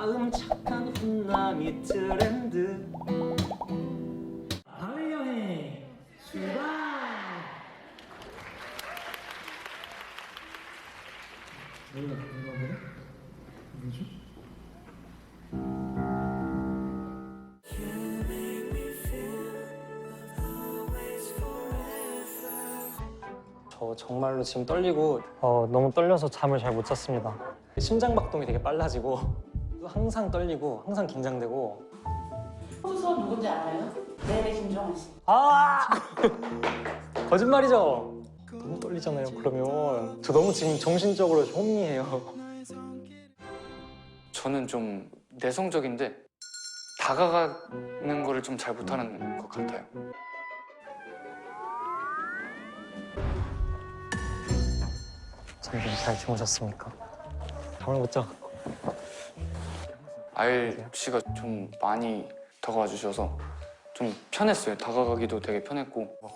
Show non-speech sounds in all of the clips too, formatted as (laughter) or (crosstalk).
마음 착한 훈남이 트렌드 가을 여행 출발 몰라 뭔가 보네? 뭐지? 저 정말로 지금 떨리고 어, 너무 떨려서 잠을 잘 못 잤습니다. 심장 박동이 되게 빨라지고 항상 떨리고 항상 긴장되고 후서 누군지 알아요? 내래 김정은 씨. 아 (laughs) 거짓말이죠. 너무 떨리잖아요. 그러면 저 너무 지금 정신적으로 혼미해요. 저는 좀 내성적인데 다가가는 거를 좀 잘 못하는 것 같아요. 잠좀 잘 주무셨습니까? 잠을 못 자. 아일 씨가 좀 많이 다가와 주셔서 좀 편했어요. 다가가기도 되게 편했고 막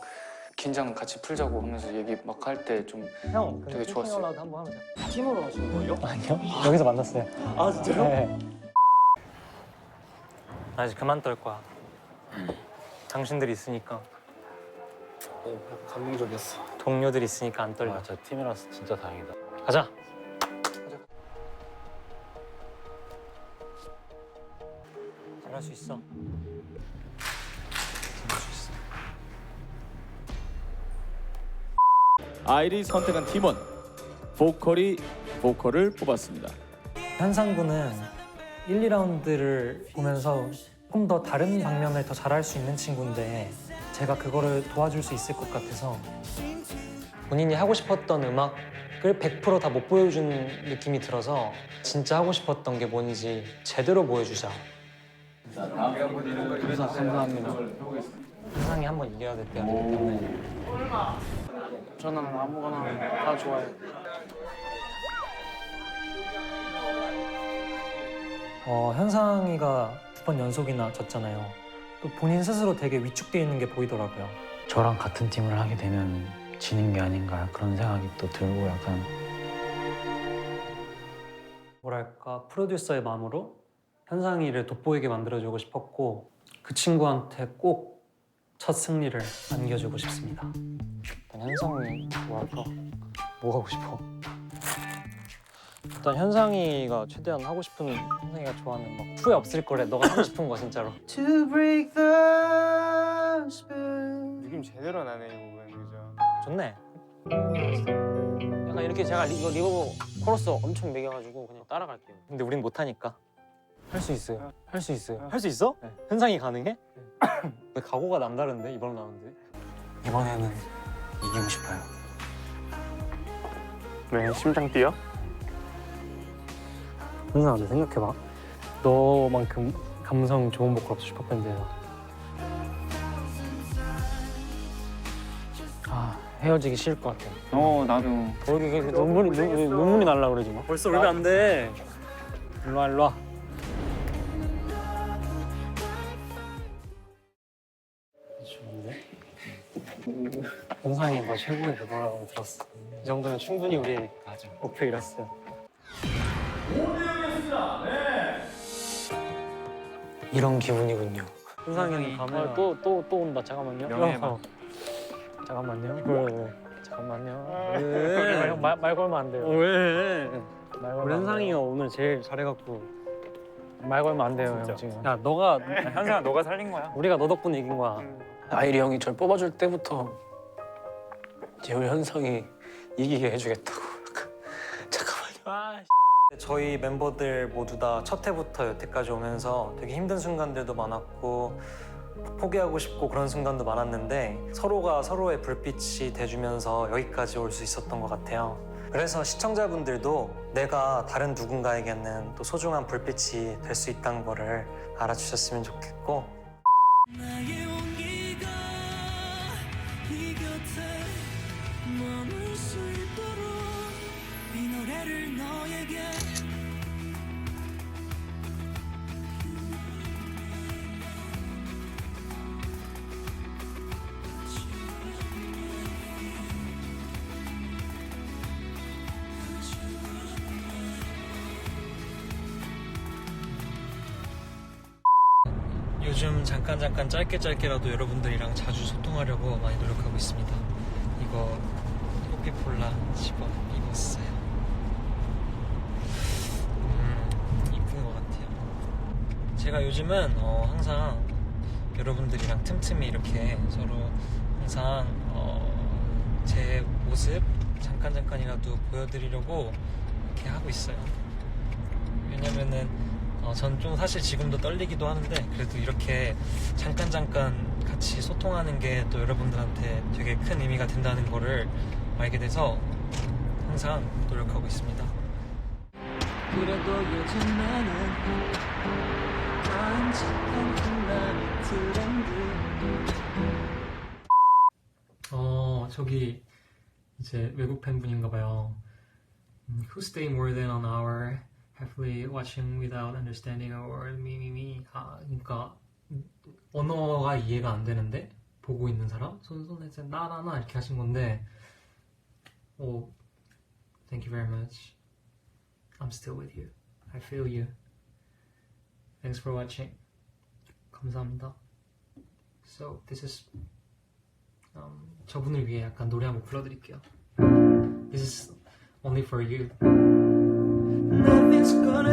긴장 같이 풀자고 하면서 얘기 막 할 때 좀 형, 되게 좋았어요. 라도 한번 하자. 팀으로 하시는 거예요? (laughs) 아니요. 여기서 만났어요. 아 진짜요? 네. 나 이제 그만 떨 거야. 당신들이 있으니까. 감동적이었어. 동료들이 있으니까 안 떨려. 아, 저 팀이라서 진짜 다행이다. 가자. 수 있어. 아이리 선택한 팀원 보컬이 보컬을 뽑았습니다. 현상군은 1, 2라운드를 보면서 조금 더 다른 방면을 더 잘할 수 있는 친구인데 제가 그거를 도와줄 수 있을 것 같아서 본인이 하고 싶었던 음악을 100%다 못 보여준 느낌이 들어서 진짜 하고 싶었던 게 뭔지 제대로 보여주자. 그래서 감사합니다. 현상이 한번 이겨야 될 때가 되기 때문에 저는 아무거나 다 좋아해요. 어, 현상이가 두 번 연속이나 졌잖아요. 또 본인 스스로 되게 위축돼 있는 게 보이더라고요. 저랑 같은 팀을 하게 되면 지는 게 아닌가 그런 생각이 또 들고 약간 뭐랄까 프로듀서의 마음으로 현상이를 돋보이게 만들어주고 싶었고 그 친구한테 꼭 첫 승리를 안겨주고 싶습니다. 일단 현상이 뭐 할까? 뭐 하고 싶어? 일단 현상이가 최대한 하고 싶은 현상이가 좋아하는 막 후회 없을 거래. 너가 하고 싶은 거 진짜로. (laughs) To break the spell. 느낌 제대로 나네 이 부분 그죠? 좋네. 약간 이렇게 제가 리, 이거 리버브 코러스 엄청 매겨가지고 그냥 따라갈게요. 근데 우린 못하니까. 할 수 있어요. 할 수 있어요. 할 수 있어? 네. 현상이 가능해? 왜 (laughs) 각오가 남다른데 이번 라운드? 이번에는 이기고 싶어요. 네, 심장 뛰어? 현상아, 생각해봐. 너만큼 감성 좋은 보컬 없어 슈퍼밴드에서. 아 헤어지기 싫을 것 같아요. 어, 나도. 여기 이렇게 눈물이 눈, 눈물이 날라 그러지 마. 벌써 울면 안 돼. 일로 와 일로 와. 좋은데? 현상이가 최고의 그거라고 들었어. 이 정도면 충분히 우리 목표 이뤘어요. 이런 기분이군요. 현상이는 가면 또 또 또 온다. 잠깐만요. 명예만. 어. 잠깐만요. 왜? 잠깐만요. 왜? 형, 말, 말 걸면 안 돼요. 왜? 말 걸면 안 돼요. 오늘 제일 잘해갖고 말 걸면 안 돼요, 형 지금. 야 너가 현상아, 너가 살린 거야. 우리가 너 덕분에 이긴 거야. 아이리 형이 절 뽑아줄 때부터 이제 우리 현성이 이기게 해주겠다고. (laughs) 잠깐만요. 저희 멤버들 모두 다 첫 해부터 여태까지 오면서 되게 힘든 순간들도 많았고 포기하고 싶고 그런 순간도 많았는데 서로가 서로의 불빛이 돼주면서 여기까지 올 수 있었던 것 같아요. 그래서 시청자분들도 내가 다른 누군가에게는 또 소중한 불빛이 될 수 있다는 거를 알아주셨으면 좋겠고 노래를 너에게 요즘 잠깐 잠깐 짧게 짧게라도 여러분들이랑 자주 소통하려고 많이 노력하고 있습니다. 이거 코피폴라 집업 입었어요. 제가 요즘은 어, 항상 여러분들이랑 틈틈이 이렇게 서로 항상 어, 제 모습 잠깐 잠깐이라도 보여드리려고 이렇게 하고 있어요. 왜냐면은 어, 전 좀 사실 지금도 떨리기도 하는데 그래도 이렇게 잠깐 잠깐 같이 소통하는 게 또 여러분들한테 되게 큰 의미가 된다는 거를 알게 돼서 항상 노력하고 있습니다. 그래도 요즘 나는 반짝한 플라이 트렌드 어 저기 이제 외국 팬분인가 봐요. 음, Who stay more than an hour happily watching without understanding a word 미미미 아 그러니까 언어가 이해가 안 되는데 보고 있는 사람 손손에서 나나나 이렇게 하신 건데 오 thank you very much I'm still with you I feel you thanks for watching 감사합니다 so this is 음, 저분을 위해 약간 노래 한 곡 불러드릴게요. This is only for you. Nothing's gonna change